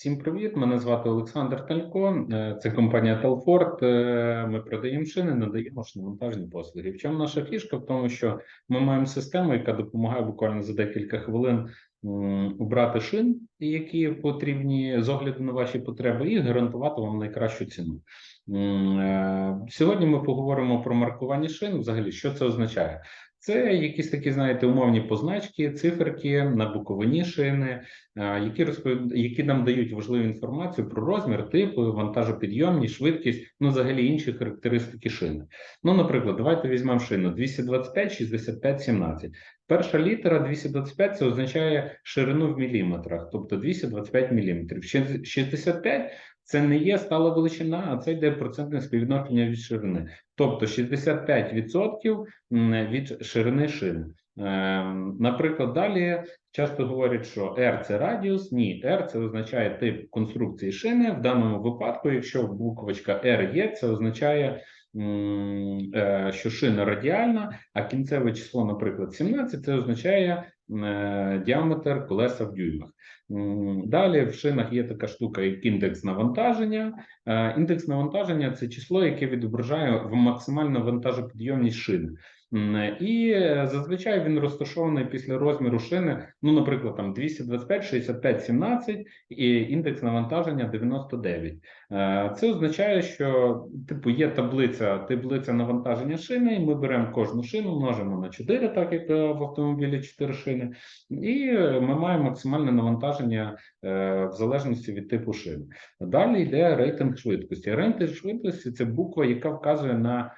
Всім привіт! Мене звати Олександр Талько. е, Це компанія Телфорд. Ми продаємо шини, надаємо шиномонтажні послуги. В чому наша фішка? В тому, що ми маємо систему, яка допомагає буквально за декілька хвилин обрати шин, які потрібні з огляду на ваші потреби, і гарантувати вам найкращу ціну. Е, Сьогодні ми поговоримо про маркування шин. Взагалі, що це означає? Це якісь такі, знаєте, умовні позначки, циферки на боковині шини, які розповід... які нам дають важливу інформацію про розмір, типу, вантажопідйомність, швидкість, ну взагалі інші характеристики шини. Ну, наприклад, давайте візьмемо шину 225, 65, 17. Перша літера 225 це означає ширину в міліметрах, тобто 225 міліметрів. Ще- 65 це не є стала величина, а це йде процентне співвідношення від ширини. Тобто 65% м, від ширини шини. Ем, Наприклад, далі часто говорять, що R – це радіус. Ні, R – це означає тип конструкції шини. В даному випадку, якщо буквочка R є, це означає, що шина радіальна, а кінцеве число, наприклад, 17, це означає е, діаметр колеса в дюймах. Далі в шинах є така штука, як індекс навантаження. Е, Індекс навантаження це число, яке відображає максимальну вантажопідйомність шини. І зазвичай він розташований після розміру шини, ну, наприклад, там 225, 65, 17 і індекс навантаження 99. Е, Це означає, що типу є таблиця, таблиця навантаження шини, і ми беремо кожну шину, множимо на 4, так як е, в автомобілі 4 шини, і ми маємо максимальне навантаження е, в залежності від типу шини. Далі йде рейтинг швидкості. Рейтинг швидкості це буква, яка вказує на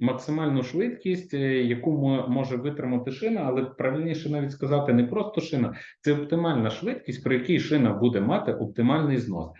максимальну швидкість, е, яку може витримати шина, але правильніше навіть сказати не просто шина, це оптимальна швидкість, при якій шина буде мати оптимальний знос.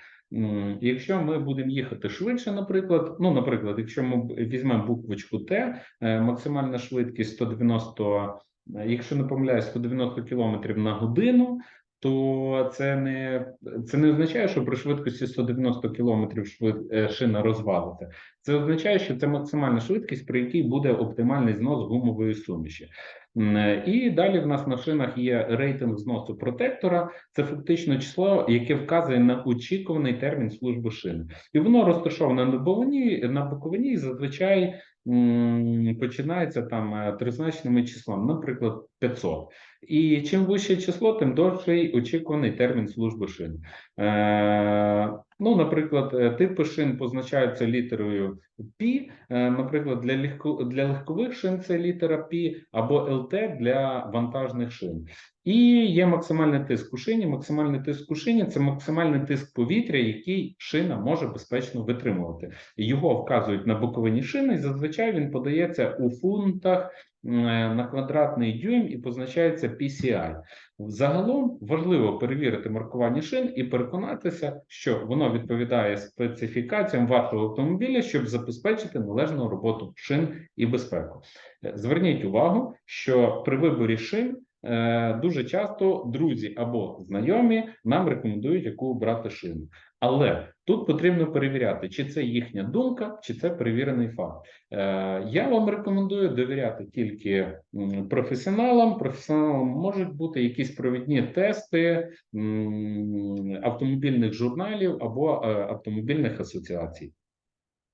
Якщо ми будемо їхати швидше, наприклад, ну, наприклад, якщо ми візьмемо буквочку Т, е, максимальна швидкість 190, е, якщо не помиляюсь, 190 км на годину, то це не це не означає, що при швидкості 190 км швид, е, шина розвалиться. Це означає, що це максимальна швидкість, при якій буде оптимальний знос гумової суміші. Е, І далі в нас на шинах є рейтинг зносу протектора. Це фактично число, яке вказує на очікуваний термін служби шини, і воно розташоване на боковині, на боковині зазвичай починається там е, тризначними числом, наприклад, 500. І чим вище число, тим довший очікуваний термін служби шин. Ну, наприклад, е, типи шин позначаються літерою P. Е, наприклад, для легко, для легкових шин це літера P або LT для вантажних шин. І є максимальний тиск у шині. Максимальний тиск у шині це максимальний тиск повітря, який шина може безпечно витримувати. Його вказують на боковині шини, і зазвичай він подається у фунтах на квадратний дюйм і позначається PCI. Загалом важливо перевірити маркування шин і переконатися, що воно відповідає специфікаціям вашого автомобіля, щоб забезпечити належну роботу шин і безпеку. Е, Зверніть увагу, що при виборі шин е, дуже часто друзі або знайомі нам рекомендують, яку брати шину. Але тут потрібно перевіряти, чи це їхня думка, чи це перевірений факт. Е, Я вам рекомендую довіряти тільки професіоналам. Професіоналам можуть бути якісь провідні тести автомобільних журналів або е, автомобільних асоціацій.